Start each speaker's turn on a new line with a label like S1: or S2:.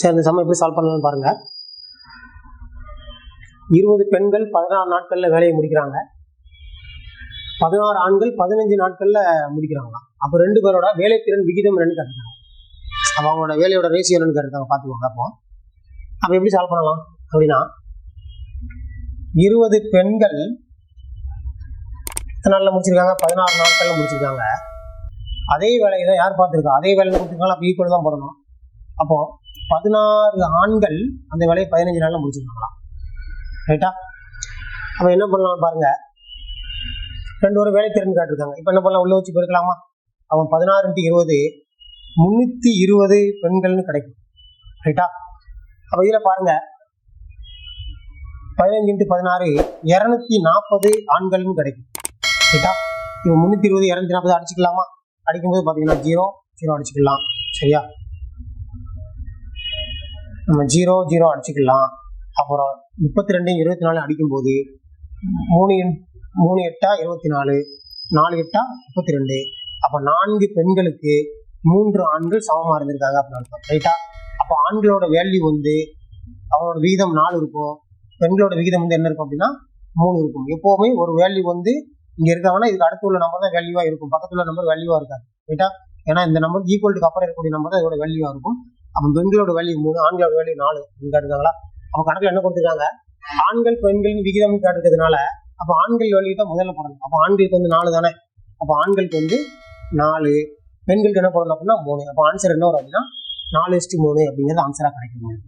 S1: சரி இந்த சமயம் எப்படி சால்வ் பண்ணலாம்னு பாருங்க. இருபது பெண்கள் பதினாறு நாட்கள்ல வேலையை முடிக்கிறாங்க. பதினாறு ஆண்கள் பதினஞ்சு நாட்கள்ல முடிக்கிறாங்களாம் அப்போ ரெண்டு பேரோட வேலைத்திறன் விகிதம் என்னன்னு கேட்டுருக்காங்க அப்போ அவங்களோட வேலையோட ரேசியோ என்னன்னு கேட்டுருக்காங்க பார்த்துக்கோங்க அப்போ. அப்போ எப்படி சால்வ் பண்ணலாம்? அப்படின்னா இருபது பெண்கள் எத்தனை நாளில் முடிச்சிருக்காங்க? பதினாறு நாட்கள்ல முடிச்சிருக்காங்க. அதே வேலையை தான் யார் பார்த்துருக்கா? அதே வேலையில் கொடுத்துருக்காங்க அப்போ ஈக்குவல் தான் போடணும். அப்போ பதினாறு ஆண்கள் அந்த வேலையை பதினஞ்சு நாள்ல முடிச்சிருக்காங்களாம். ரைட்டா அப்போ என்ன பண்ணலாம் பாருங்க. ரெண்டு ஒரு வேலை திறன் காட்டிருக்காங்க. இப்போ என்ன பண்ணலாம்? உள்ள வச்சு போயிருக்கலாமா அவன் பதினாறு இன்ட்டு இருபது முன்னூத்தி இருபது பெண்கள்னு கிடைக்கும். ரைட்டா அப்போ இதில் பாருங்க. பதினஞ்சு இன்ட்டு பதினாறு இரநூத்தி நாற்பது ஆண்கள்னு கிடைக்கும். ரைட்டா இப்போ முன்னூத்தி இருபது இரநூத்தி நாற்பது அடிச்சுக்கலாமா? அடிக்கும்போது பார்த்தீங்கன்னா ஜீரோ ஜீரோ அடிச்சுக்கலாம். சரியா? நம்ம ஜீரோ ஜீரோ அடிச்சுக்கலாம். அப்புறம் முப்பத்தி ரெண்டு இருபத்தி நாலு அடிக்கும்போது மூணு மூணு எட்டா இருபத்தி நாலு நாலு எட்டா முப்பத்தி ரெண்டு அப்போ நான்கு பெண்களுக்கு மூன்று ஆண்கள் சமமாக இருந்திருக்காங்க அப்படின்னு அர்த்தம். ரைட்டா அப்போ ஆண்களோட வேல்யூ வந்து அவங்களோட விகிதம் நாலு இருக்கும். பெண்களோட விகிதம் வந்து என்ன இருக்கும் அப்படின்னா மூணு இருக்கும். எப்போவுமே ஒரு வேல்யூ வந்து இங்கே இருக்காங்கன்னா இதுக்கு அடுத்து உள்ள நம்பர் தான் வேல்யூவாக இருக்கும். பக்கத்துல உள்ள நம்பர் வேல்யூவாக இருக்காது. ரைட்டா ஏன்னா இந்த நம்பர் ஈக்குவல்டுக்கு அப்புறம் இருக்கக்கூடிய நம்பர் தான் இதோட வேல்யூவாக இருக்கும். அப்போ பெண்களோட வேல்யூ மூணு ஆண்களோட வேல்யூ நாலு இங்க இருக்காங்களா அவங்க கணக்குல என்ன கொடுத்துருக்காங்க? ஆண்கள் பெண்கள் விகிதம் காட்டுறதுனால அப்போ ஆண்கள் வேல்யூ தான் முதல்ல போடணும். அப்போ ஆண்களுக்கு வந்து நாலு தானே? அப்போ ஆண்களுக்கு வந்து நாலு பெண்களுக்கு என்ன போடணும் அப்படின்னா மூணு. அப்போ ஆன்சர் என்ன வரும் அப்படின்னா நாலு எஸ்டி மூணு அப்படிங்கிறது ஆன்சரா கிடைக்கும்.